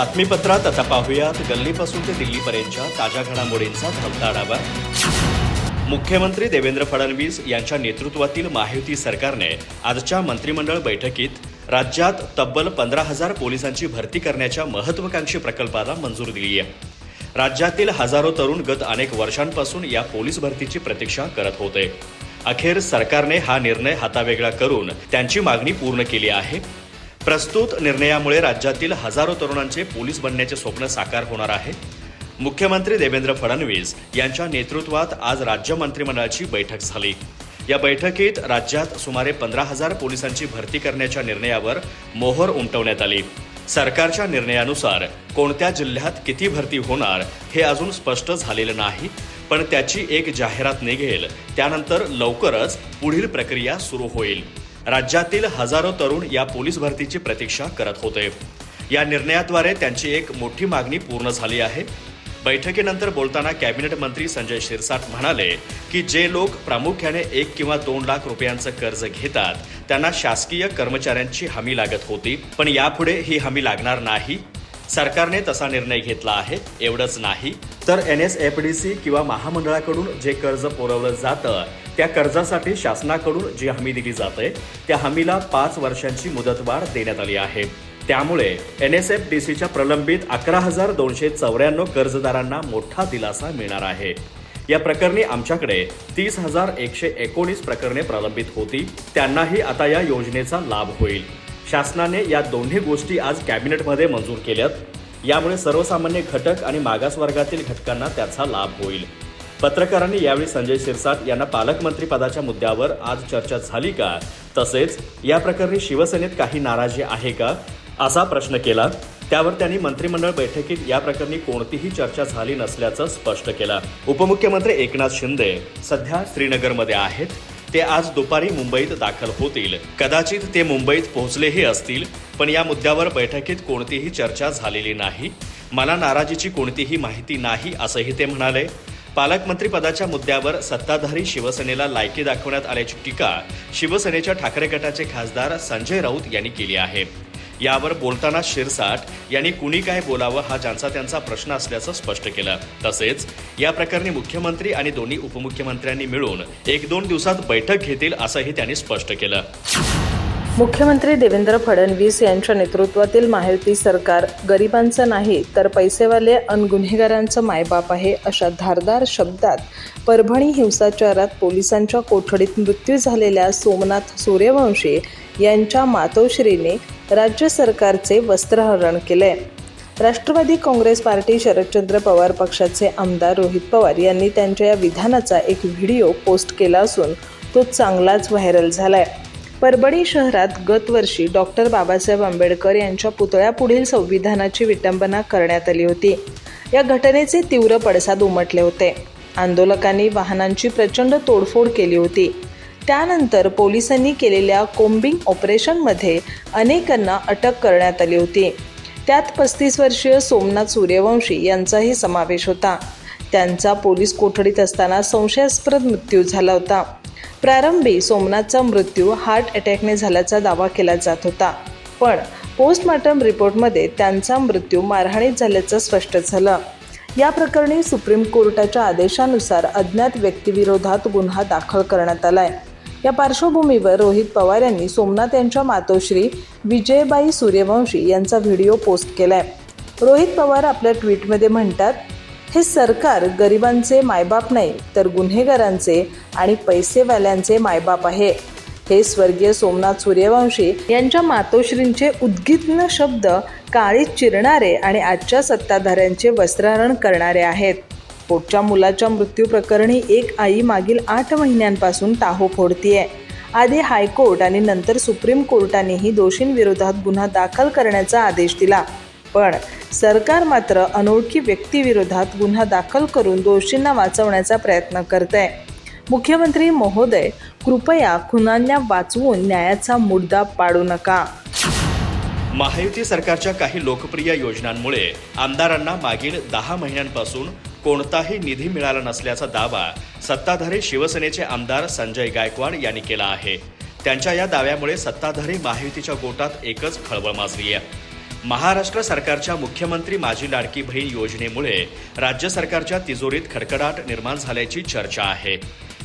बातमीपत्रात आता पाहूयात. गल्लीपासून ते दिल्लीपर्यंतच्या ताज्या घडामोडींचा धावता आढावा मुख्यमंत्री देवेंद्र फडणवीस यांच्या नेतृत्वातील महायुती सरकारने आजच्या मंत्रिमंडळ बैठकीत राज्यात तब्बल पंधरा हजार पोलिसांची भरती करण्याच्या महत्वाकांक्षी प्रकल्पाला मंजूर दिली आहे. राज्यातील हजारो तरुण गत अनेक वर्षांपासून या पोलीस भरतीची प्रतीक्षा करत होते. अखेर सरकारने हा निर्णय हातावेगळा करून त्यांची मागणी पूर्ण केली आहे. प्रस्तुत निर्णयामुळे राज्यातील हजारो तरुणांचे पोलीस बनण्याचे स्वप्न साकार होणार आहे. मुख्यमंत्री देवेंद्र फडणवीस यांच्या नेतृत्वात आज राज्य मंत्रिमंडळाची बैठक झाली. या बैठकीत राज्यात सुमारे पंधरा हजार पोलिसांची भरती करण्याच्या निर्णयावर मोहर उमटवण्यात आली. सरकारच्या निर्णयानुसार कोणत्या जिल्ह्यात किती भरती होणार हे अजून स्पष्ट झालेलं नाही पण त्याची एक जाहिरात निघेल त्यानंतर लवकरच पुढील प्रक्रिया सुरू होईल. राज्यातील हजारो तरुण या पोलीस भरतीची प्रतीक्षा करत होते. या निर्णयाद्वारे त्यांची एक मोठी मागणी पूर्ण झाली आहे. बैठकीनंतर बोलताना कॅबिनेट मंत्री संजय शिरसाट म्हणाले की जे लोक प्रामुख्याने एक किंवा दोन लाख रुपयांचं कर्ज घेतात त्यांना शासकीय कर्मचाऱ्यांची हमी लागत होती. पण यापुढे ही हमी लागणार नाही. सरकारने तसा निर्णय घेतला आहे एवढंच नाही. तर N S F D C किंवा महामंडळाकडून जे कर्ज पुरवलं जातं त्या कर्जासाठी शासनाकडून जी हमी दिली जाते त्या हमीला पाच वर्षांची मुदतवाढ देण्यात आली आहे. त्यामुळे एन एस एफ डी सीच्या प्रलंबित अकरा हजार दोनशे चौऱ्याण्णव कर्जदारांना मोठा दिलासा मिळणार आहे. या प्रकरणी आमच्याकडे तीस हजार एकशे एकोणीस प्रकरणे प्रलंबित होती. त्यांनाही आता या योजनेचा लाभ होईल. शासनाने या दोन्ही गोष्टी आज कॅबिनेटमध्ये मंजूर केल्यात. यामुळे सर्वसामान्य घटक आणि मागासवर्गातील घटकांना त्याचा लाभ होईल. पत्रकारांनी यावेळी संजय शिरसाट यांना पालकमंत्री पदाच्या मुद्द्यावर आज चर्चा झाली का? तसेच या प्रकरणी शिवसेनेत काही नाराजी आहे का? असा प्रश्न केला. त्यावर त्यांनी मंत्रिमंडळ बैठकीत या प्रकरणी कोणतीही चर्चा झाली नसल्याचं स्पष्ट केलं. उपमुख्यमंत्री एकनाथ शिंदे सध्या श्रीनगरमध्ये आहेत. ते आज दुपारी मुंबईत दाखल होतील. कदाचित ते मुंबईत पोहोचलेही असतील पण या मुद्द्यावर बैठकीत कोणतीही चर्चा झालेली नाही. मला नाराजीची कोणतीही माहिती नाही असंही ते म्हणाले. पालकमंत्रीपदाच्या मुद्द्यावर सत्ताधारी शिवसेनेला लायकी दाखवण्यात आल्याची टीका शिवसेनेच्या ठाकरे गटाचे खासदार संजय राऊत यांनी केली आहे. यावर बोलताना शिरसाट यांनी कुणी काय बोलावं हा ज्यांचा त्यांचा प्रश्न असल्याचं स्पष्ट केलं. तसेच या प्रकरणी मुख्यमंत्री आणि दोन्ही उपमुख्यमंत्र्यांनी मिळून एक दोन दिवसात बैठक घेतील असंही त्यांनी स्पष्ट केलं. मुख्यमंत्री देवेंद्र फडणवीस यांच्या नेतृत्वातील महायुती सरकार गरिबांचं नाही तर पैसेवाले अन गुन्हेगारांचं मायबाप आहे अशा धारदार शब्दात परभणी हिंसाचारात पोलिसांच्या कोठडीत मृत्यू झालेल्या सोमनाथ सूर्यवंशी यांच्या मातोश्रीने राज्य सरकारचे वस्त्रहरण केले राष्ट्रवादी काँग्रेस पार्टी शरदचंद्र पवार पक्षाचे आमदार रोहित पवार यांनी त्यांच्या या विधानाचा एक व्हिडिओ पोस्ट केला असून तो चांगलाच व्हायरल झाला आहे परभणी शहरात गतवर्षी डॉक्टर बाबासाहेब आंबेडकर यांच्या पुतळ्यापुढील संविधानाची विटंबना करण्यात आली होती. या घटनेचे तीव्र पडसाद उमटले होते. आंदोलकांनी वाहनांची प्रचंड तोडफोड केली होती. त्यानंतर पोलिसांनी केलेल्या कोम्बिंग ऑपरेशनमध्ये अनेकांना अटक करण्यात आली होती. त्यात पस्तीस वर्षीय सोमनाथ सूर्यवंशी यांचाही समावेश होता. त्यांचा पोलीस कोठडीत असताना संशयास्पद मृत्यू झाला होता. प्रारंभी सोमनाथचा मृत्यू हार्ट अटॅकने झाल्याचा दावा केला जात होता. पण पोस्टमॉर्टम रिपोर्टमध्ये त्यांचा मृत्यू मारहाणीत झाल्याचं स्पष्ट झालं. या प्रकरणी सुप्रीम कोर्टाच्या आदेशानुसार अज्ञात व्यक्तीविरोधात गुन्हा दाखल करण्यात आलाय. या पार्श्वभूमीवर रोहित पवार यांनी सोमनाथ यांच्या मातोश्री विजयबाई सूर्यवंशी यांचा व्हिडिओ पोस्ट केलाय. रोहित पवार आपल्या ट्विटमध्ये म्हणतात हे सरकार गरिबांचे मायबाप नाही तर गुन्हेगारांचे आणि पैसेवाल्यांचे मायबाप आहे. हे स्वर्गीय सोमनाथ सूर्यवंशी यांच्या मातोश्रींचे उद्गीतन शब्द काळी चिरणारे आणि आजच्या सत्ताधाऱ्यांचे वस्त्रहरण करणारे आहेत. पोटच्या मुलाच्या मृत्यूप्रकरणी एक आई मागील आठ महिन्यांपासून टाहो फोडतीये. आधी हायकोर्ट आणि नंतर सुप्रीम कोर्टानेही दोषींविरोधात गुन्हा दाखल करण्याचा आदेश दिला. पण सरकार मात्र अनोळखी व्यक्तीविरोधात गुन्हा दाखल करून दोषींना वाचवण्याचा प्रयत्न करत आहे मुख्यमंत्री महोदय कृपया खुनांना वाचवून न्यायाचा मुद्दा पाडू नका. महायुती सरकारच्या काही लोकप्रिय योजनांमुळे आमदारांना मागील दहा महिन्यांपासून कोणताही निधी मिळाला नसल्याचा दावा सत्ताधारी शिवसेनेचे आमदार संजय गायकवाड यांनी केला आहे. त्यांच्या या दाव्यामुळे सत्ताधारी महायुतीच्या गोटात एकच खळबळ माजली आहे महाराष्ट्र सरकारच्या मुख्यमंत्री माझी लाडकी बहीण योजनेमुळे राज्य सरकारच्या तिजोरीत खडखडाट निर्माण झाल्याची चर्चा आहे.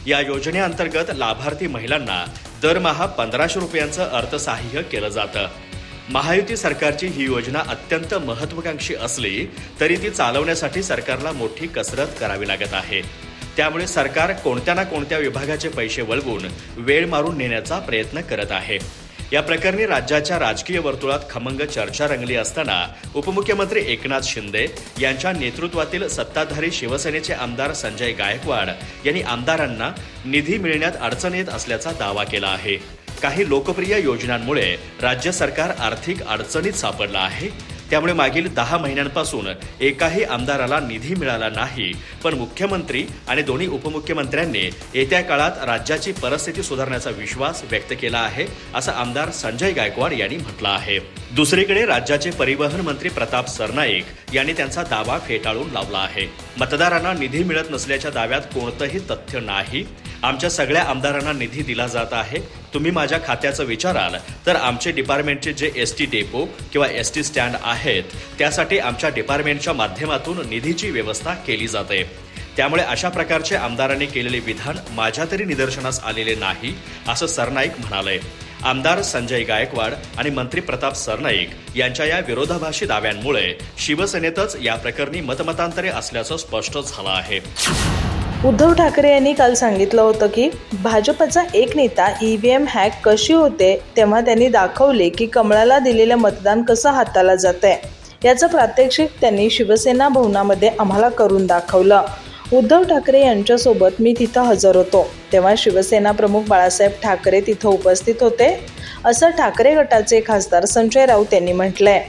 या योजनेअंतर्गत लाभार्थी महिलांना दरमहा पंधराशे रुपयांचं अर्थसहाय्य केलं जातं. महायुती सरकारची ही योजना अत्यंत महत्वाकांक्षी असली तरी ती चालवण्यासाठी सरकारला मोठी कसरत करावी लागत आहे. त्यामुळे सरकार कोणत्या ना कोणत्या विभागाचे पैसे वळवून वेळ मारून नेण्याचा प्रयत्न करत आहे. या प्रकरणी राज्याच्या राजकीय वर्तुळात खमंग चर्चा रंगली असताना उपमुख्यमंत्री एकनाथ शिंदे यांच्या नेतृत्वातील सत्ताधारी शिवसेनेचे आमदार संजय गायकवाड यांनी आमदारांना निधी मिळण्यात अडचण येत असल्याचा दावा केला आहे. काही लोकप्रिय योजनांमुळे राज्य सरकार आर्थिक अडचणीत सापडलं आहे. त्यामुळे मागील दहा महिन्यांपासून एकाही आमदाराला निधी मिळाला नाही. पण मुख्यमंत्री आणि दोन्ही उपमुख्यमंत्र्यांनी येत्या काळात राज्याची परिस्थिती सुधारण्याचा विश्वास व्यक्त केला आहे असं आमदार संजय गायकवाड यांनी म्हटलं आहे. दुसरीकडे राज्याचे परिवहन मंत्री प्रताप सरनाईक यांनी त्यांचा दावा फेटाळून लावला आहे. मतदारांना निधी मिळत नसल्याच्या दाव्यात कोणतंही तथ्य नाही. आमच्या सगळ्या आमदारांना निधी दिला जात आहे. तुम्ही माझ्या खात्याचं विचाराल तर आमचे डिपार्टमेंटचे जे एस टी डेपो किंवा एस टी स्टँड आहेत त्यासाठी आमच्या डिपार्टमेंटच्या माध्यमातून निधीची व्यवस्था केली जाते. त्यामुळे अशा प्रकारचे आमदारांनी केलेले विधान माझ्या तरी निदर्शनास आलेले नाही असं सरनाईक म्हणाले. आमदार संजय गायकवाड आणि मंत्री प्रताप सरनाईक यांच्या या विरोधाभाषी दाव्यांमुळे शिवसेनेतच या प्रकरणी मतमतांतरे असल्याचं स्पष्ट झालं आहे. उद्धव ठाकरे यांनी काल सांगितलं होतं की भाजपचा एक नेता ई व्ही एम हॅक कशी होते तेव्हा त्यांनी दाखवले की कमळाला दिलेलं मतदान कसं हाताला जात आहे याचं प्रात्यक्षिक त्यांनी शिवसेना भवनामध्ये आम्हाला करून दाखवलं. उद्धव ठाकरे यांच्यासोबत मी तिथं हजर होतो. तेव्हा शिवसेना प्रमुख बाळासाहेब ठाकरे तिथं उपस्थित होते असं ठाकरे गटाचे खासदार संजय राऊत यांनी म्हटलंय.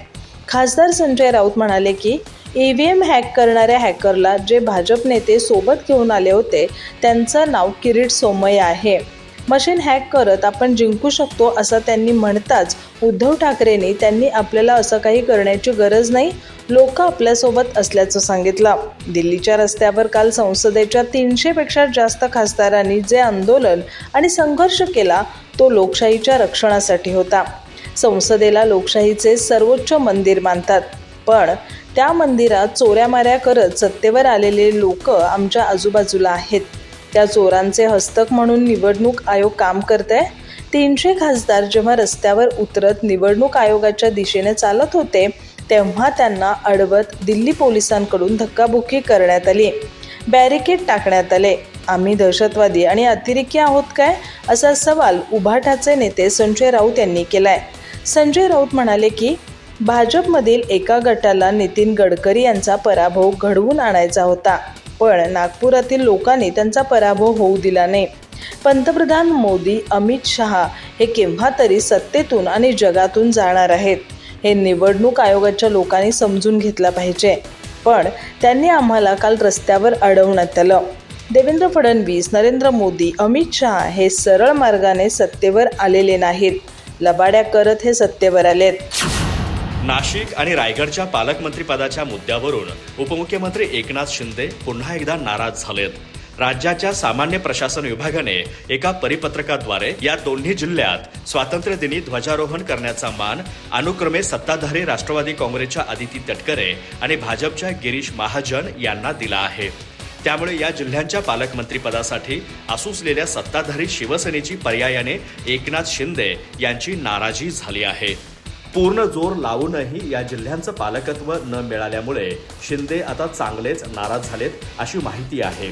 खासदार संजय राऊत म्हणाले की ई व्ही एम हॅक करणाऱ्या हॅकरला जे भाजप नेते सोबत घेऊन आले होते त्यांचं नाव किरीट सोमय आहे. मशीन हॅक करत आपण जिंकू शकतो असं त्यांनी म्हणताच उद्धव ठाकरेंनी त्यांनी आपल्याला असं काही करण्याची गरज नाही लोक आपल्यासोबत असल्याचं सांगितलं. दिल्लीच्या रस्त्यावर काल संसदेच्या तीनशेपेक्षा जास्त खासदारांनी जे आंदोलन आणि संघर्ष केला तो लोकशाहीच्या रक्षणासाठी होता. संसदेला लोकशाहीचे सर्वोच्च मंदिर मानतात. पण त्या मंदिरात चोऱ्यामाऱ्या करत सत्तेवर आलेले लोक आमच्या आजूबाजूला आहेत. त्या चोरांचे हस्तक म्हणून निवडणूक आयोग काम करत आहे तीनशे खासदार जेव्हा रस्त्यावर उतरत निवडणूक आयोगाच्या दिशेने चालत होते तेव्हा त्यांना अडवत दिल्ली पोलिसांकडून धक्काबुक्की करण्यात आली. बॅरिकेड टाकण्यात आले. आम्ही दहशतवादी आणि अतिरेकी आहोत काय? असा सवाल उभाटाचे नेते संजय राऊत यांनी केलाय. संजय राऊत म्हणाले की भाजपमधील एका गटाला नितीन गडकरी यांचा पराभव घडवून आणायचा होता. पण नागपुरातील लोकांनी त्यांचा पराभव होऊ दिला नाही. पंतप्रधान मोदी अमित शहा हे केव्हा तरी सत्तेतून आणि जगातून जाणार आहेत. हे निवडणूक आयोगाच्या लोकांनी समजून घेतलं पाहिजे. पण त्यांनी आम्हाला काल रस्त्यावर अडवण्यात आलं. देवेंद्र फडणवीस नरेंद्र मोदी अमित शहा हे सरळ मार्गाने सत्तेवर आलेले नाहीत. लबाड्या करत हे सत्तेवर आलेत. नाशिक आणि रायगडच्या पालकमंत्रीपदाच्या मुद्द्यावरून उपमुख्यमंत्री एकनाथ शिंदे पुन्हा एकदा नाराज झालेत. राज्याच्या सामान्य प्रशासन विभागाने एका परिपत्रकाद्वारे या दोन्ही जिल्ह्यात स्वातंत्र्यदिनी ध्वजारोहण करण्याचा मान अनुक्रमे सत्ताधारी राष्ट्रवादी काँग्रेसच्या आदिती तटकरे आणि भाजपच्या गिरीश महाजन यांना दिला आहे. त्यामुळे या जिल्ह्यांच्या पालकमंत्रीपदासाठी आसूसलेल्या सत्ताधारी शिवसेनेची पर्यायाने एकनाथ शिंदे यांची नाराजी झाली आहे. पूर्ण जोर लावूनही या जिल्ह्यांचं पालकत्व न मिळाल्यामुळे शिंदे आता चांगलेच नाराज झालेत अशी माहिती आहे.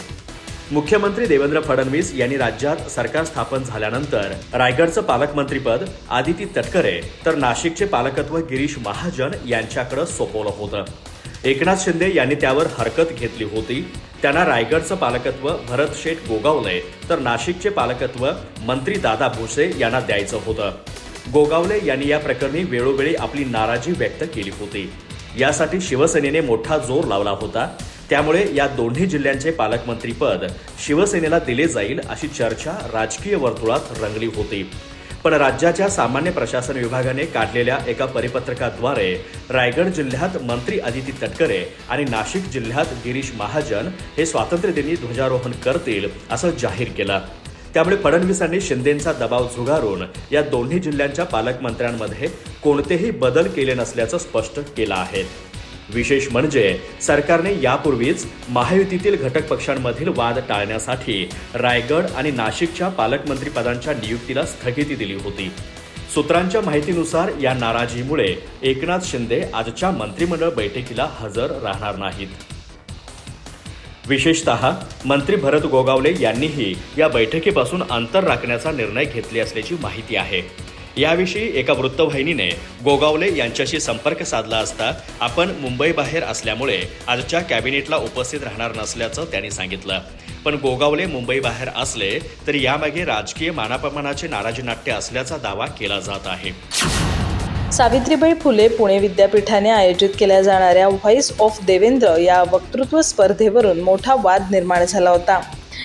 मुख्यमंत्री देवेंद्र फडणवीस यांनी राज्यात सरकार स्थापन झाल्यानंतर रायगडचं पालकमंत्रीपद आदिती तटकरे तर नाशिकचे पालकत्व गिरीश महाजन यांच्याकडे सोपवलं होतं. एकनाथ शिंदे यांनी त्यावर हरकत घेतली होती. त्यांना रायगडचं पालकत्व भरत शेठ गोगावले तर नाशिकचे पालकत्व मंत्री दादा भुसे यांना द्यायचं होतं. गोगावले यांनी या प्रकरणी वेळोवेळी आपली नाराजी व्यक्त केली होती. यासाठी शिवसेनेने मोठा जोर लावला होता. त्यामुळे या दोन्ही जिल्ह्यांचे पालकमंत्रीपद शिवसेनेला दिले जाईल अशी चर्चा राजकीय वर्तुळात रंगली होती. पण राज्याच्या सामान्य प्रशासन विभागाने काढलेल्या एका परिपत्रकाद्वारे रायगड जिल्ह्यात मंत्री आदिती तटकरे आणि नाशिक जिल्ह्यात गिरीश महाजन हे स्वातंत्र्यदिनी ध्वजारोहण करतील असं जाहीर केलं. त्यामुळे फडणवीसांनी शिंदेंचा दबाव झुगारून या दोन्ही जिल्ह्यांच्या पालकमंत्र्यांमध्ये कोणतेही बदल केले नसल्याचं स्पष्ट केलं आहे. विशेष म्हणजे सरकारने यापूर्वीच महायुतीतील घटक पक्षांमधील वाद टाळण्यासाठी रायगड आणि नाशिकच्या पालकमंत्रीपदांच्या नियुक्तीला स्थगिती दिली होती. सूत्रांच्या माहितीनुसार या नाराजीमुळे एकनाथ शिंदे आजच्या मंत्रिमंडळ बैठकीला हजर राहणार नाहीत. विशेषतः मंत्री भरत गोगावले यांनीही या बैठकीपासून अंतर राखण्याचा निर्णय घेतले असल्याची माहिती आहे. याविषयी एका वृत्तवाहिनीने गोगावले यांच्याशी संपर्क साधला असता आपण मुंबईबाहेर असल्यामुळे आजच्या कॅबिनेटला उपस्थित राहणार नसल्याचं त्यांनी सांगितलं. पण गोगावले मुंबईबाहेर असले तरी यामागे राजकीय मानापमानाचे नाराजीनाट्य असल्याचा दावा केला जात आहे. सावित्रीबाई फुले पुणे विद्यापीठाने आयोजित केल्या जाणाऱ्या व्हॉइस ऑफ देवेंद्र या वक्तृत्व स्पर्धेवरून मोठा वाद निर्माण झाला होता.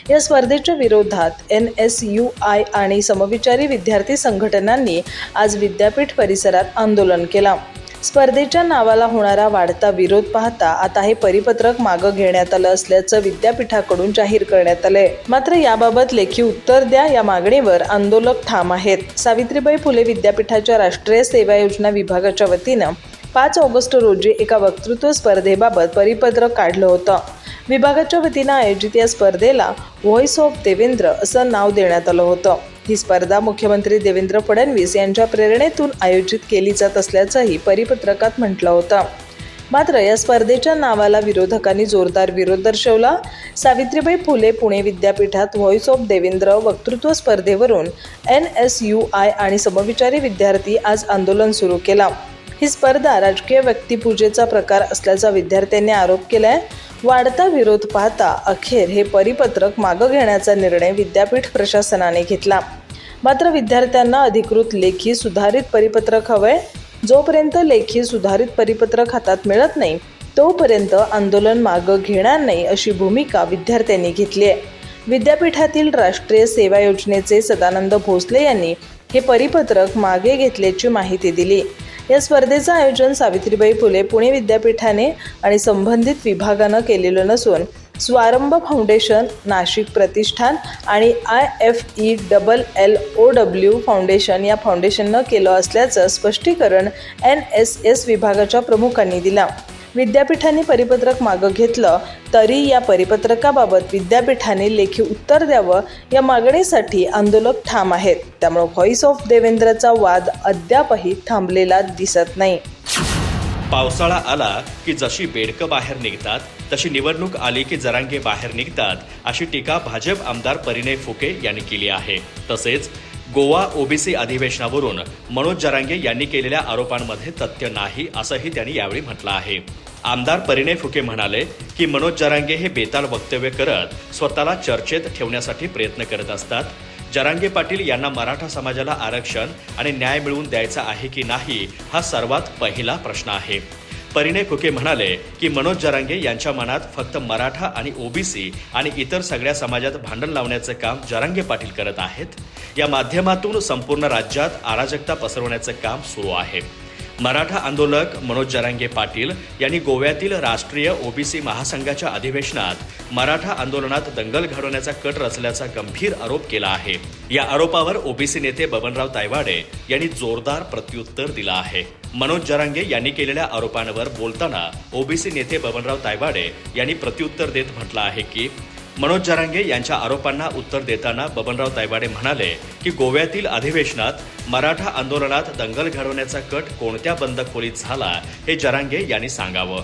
या स्पर्धेच्या विरोधात एन एस यू आय आणि समविचारी विद्यार्थी संघटनांनी आज विद्यापीठ परिसरात आंदोलन केलं. स्पर्धेच्या नावाला होणारा वाढता विरोध पाहता आता हे परिपत्रक मागं घेण्यात आलं असल्याचं विद्यापीठाकडून जाहीर करण्यात आलंय. मात्र याबाबत लेखी उत्तर द्या या मागणीवर आंदोलक ठाम आहेत. सावित्रीबाई फुले विद्यापीठाच्या राष्ट्रीय सेवा योजना विभागाच्या वतीनं पाच ऑगस्ट रोजी एका वक्तृत्व स्पर्धेबाबत परिपत्रक काढलं होतं. विभागाच्या वतीनं आयोजित या स्पर्धेला व्हॉइस ऑफ देवेंद्र असं नाव देण्यात आलं होतं. ही स्पर्धा मुख्यमंत्री देवेंद्र फडणवीस यांच्या प्रेरणेतून आयोजित केली जात असल्याचंही परिपत्रकात म्हटलं होतं. मात्र या स्पर्धेच्या नावाला विरोधकांनी जोरदार विरोध दर्शवला. सावित्रीबाई फुले पुणे विद्यापीठात व्हॉइस ऑफ देवेंद्र वक्तृत्व स्पर्धेवरून एन एस यू आय आणि समविचारी विद्यार्थी आज आंदोलन सुरू केला. ही स्पर्धा राजकीय व्यक्तिपूजेचा प्रकार असल्याचा विद्यार्थ्यांनी आरोप केलाय. वाढता विरोध पाहता अखेर हे परिपत्रक मागं घेण्याचा निर्णय विद्यापीठ प्रशासनाने घेतला. मात्र विद्यार्थ्यांना अधिकृत लेखी सुधारित परिपत्रक हवंय. जोपर्यंत लेखी सुधारित परिपत्रक हातात मिळत नाही तोपर्यंत आंदोलन मागं घेणार नाही अशी भूमिका विद्यार्थ्यांनी घेतली आहे. विद्यापीठातील राष्ट्रीय सेवा योजनेचे सदानंद भोसले यांनी हे परिपत्रक मागे घेतल्याची माहिती दिली. या स्पर्धेचं आयोजन सावित्रीबाई फुले पुणे विद्यापीठाने आणि संबंधित विभागानं केलेलं नसून स्वारंभ फाउंडेशन नाशिक प्रतिष्ठान आणि I F E double L O W foundation या फाउंडेशननं केलं असल्याचं स्पष्टीकरण एन एस एस विभागाच्या प्रमुखांनी दिला. विद्यापीठाने परिपत्रक मागं घेतलं तरी या परिपत्रकाबाबत विद्यापीठाने लेखी उत्तर द्यावं या मागणीसाठी आंदोलक ठाम आहेत. त्यामुळे व्हॉइस ऑफ देवेंद्रचा वाद अद्यापही थांबलेला दिसत नाही. पावसाळा आला की जशी बेडकं बाहेर निघतात तशी निवडणूक आली की जरांगे बाहेर निघतात अशी टीका भाजप आमदार परिणय फुके यांनी केली आहे. तसेच गोवा ओबीसी अधिवेशनावरून मनोज जरांगे यांनी केलेल्या आरोपांमध्ये तथ्य नाही असंही त्यांनी यावेळी म्हटलं आहे. आमदार परिणय फुके म्हणाले की मनोज जरांगे हे बेताल वक्तव्य करत स्वतःला चर्चेत ठेवण्यासाठी प्रयत्न करत असतात. जरांगे पाटील यांना मराठा समाजाला आरक्षण आणि न्याय मिळवून द्यायचा आहे की नाही हा सर्वात पहिला प्रश्न आहे. परिणय फुके म्हणाले की मनोज जरांगे यांच्या मनात फक्त मराठा आणि ओबीसी आणि इतर सगळ्या समाजात भांडण लावण्याचं काम जरांगे पाटील करत आहेत. या माध्यमातून संपूर्ण राज्यात अराजकता पसरवण्याचं काम सुरू आहे. मराठा आंदोलक मनोज जरांगे पाटील यांनी गोव्यातील राष्ट्रीय ओबीसी महासंघाच्या अधिवेशनात मराठा आंदोलनात दंगल घडवण्याचा कट रचल्याचा गंभीर आरोप केला आहे. या आरोपावर ओबीसी नेते बबनराव तायवाडे यांनी जोरदार प्रत्युत्तर दिलं आहे. मनोज जरांगे यांनी केलेल्या आरोपांवर बोलताना ओबीसी नेते बबनराव तायवाडे यांनी प्रत्युत्तर देत म्हटलं आहे की मनोज जरांगे यांच्या आरोपांना उत्तर देताना बबनराव तायवाडे म्हणाले की गोव्यातील अधिवेशनात मराठा आंदोलनात दंगल घडवण्याचा कट कोणत्या बंद खोलीत झाला हे जरांगे यांनी सांगावं.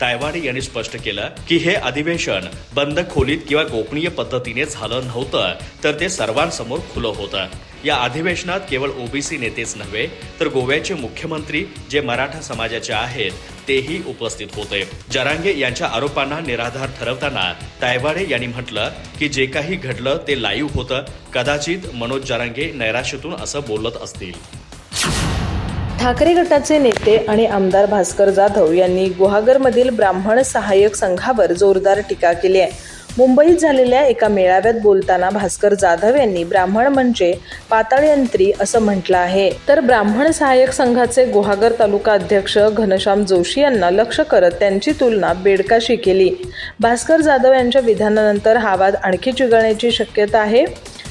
तायवाडे यांनी स्पष्ट केलं की हे अधिवेशन बंद खोलीत किंवा गोपनीय पद्धतीने झालं नव्हतं तर ते सर्वांसमोर खुलं होतं. या अधिवेशनात केवळ ओबीसी नेतेच नव्हे तर गोव्याचे मुख्यमंत्री जे मराठा समाजाचे आहेत तेही उपस्थित होते. जरांगे यांच्या आरोपांना निराधार ठरवताना तायवाडे यांनी म्हटलं की जे काही घडलं ते लाईव्ह होतं कदाचित मनोज जरांगे नैराश्यातून असं बोलत असतील. ठाकरे गटाचे नेते आणि आमदार भास्कर जाधव यांनी गुहागरमधील ब्राह्मण सहाय्यक संघावर जोरदार टीका केली आहे. मुंबईत झालेल्या एका मेळाव्यात बोलताना भास्कर जाधव यांनी ब्राह्मण म्हणजे पाताळयंत्री असं म्हटलं आहे. तर ब्राह्मण सहाय्यक संघाचे गुहागर तालुका अध्यक्ष घनश्याम जोशी यांना लक्ष करत त्यांची तुलना बेडकाशी केली. भास्कर जाधव यांच्या विधानानंतर हा वाद आणखी चिघळण्याची शक्यता आहे.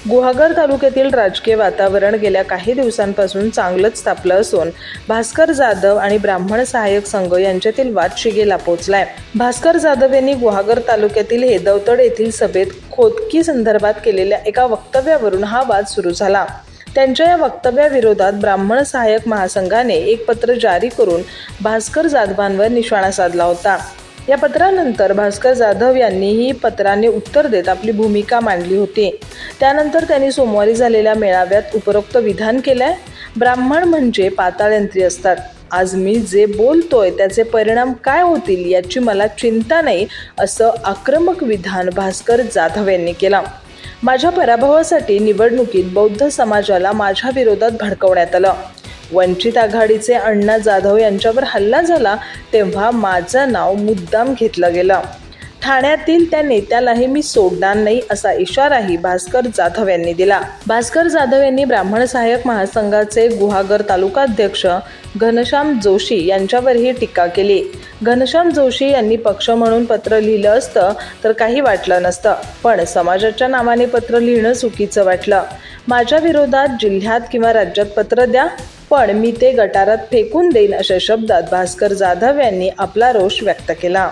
गुहागर तालुक्यातील राजकीय वातावरण गेल्या काही दिवसांपासून चांगलंच तापलं असून भास्कर जाधव आणि ब्राह्मण सहाय्यक संघ यांच्यातील वाद शिगेला पोहोचलाय भास्कर जाधव यांनी गुहागर तालुक्यातील हेदवतड येथील सभेत खोदकी संदर्भात केलेल्या एका वक्तव्यावरून हा वाद सुरू झाला. त्यांच्या या वक्तव्याविरोधात ब्राह्मण सहाय्यक महासंघाने एक पत्र जारी करून भास्कर जाधवांवर निशाणा साधला होता. या पत्रानंतर भास्कर जाधव यांनीही पत्राने उत्तर देत आपली भूमिका मांडली होती. त्यानंतर त्यांनी सोमवारी झालेल्या मेळाव्यात उपरोक्त विधान केलंय. ब्राह्मण म्हणजे पाताळयंत्री असतात. आज मी जे बोलतोय त्याचे परिणाम काय होतील याची मला चिंता नाही असं आक्रमक विधान भास्कर जाधव यांनी केलं. माझ्या पराभवासाठी निवडणुकीत बौद्ध समाजाला माझ्या विरोधात भडकवण्यात आलं. वंचित आघाडीचे अण्णा जाधव यांच्यावर हल्ला झाला तेव्हा माझं नाव मुद्दाम घेतलं गेलं. ठाण्यातील त्या नेत्यालाही मी सोडणार नाही असा इशाराही भास्कर जाधव यांनी दिला. भास्कर जाधव यांनी ब्राह्मण सहाय्यक महासंघाचे गुहागर तालुकाध्यक्ष घनश्याम जोशी यांच्यावरही टीका केली. घनश्याम जोशी यांनी पक्ष म्हणून पत्र लिहिलं असतं तर काही वाटलं नसतं पण समाजाच्या नावाने पत्र लिहिणं चुकीचं वाटलं. माझ्या विरोधात जिल्ह्यात किंवा राज्यात पत्र द्या पण मी ते गटारात फेकून देईन अशा शब्दात भास्कर जाधव यांनी आपला रोष व्यक्त केला.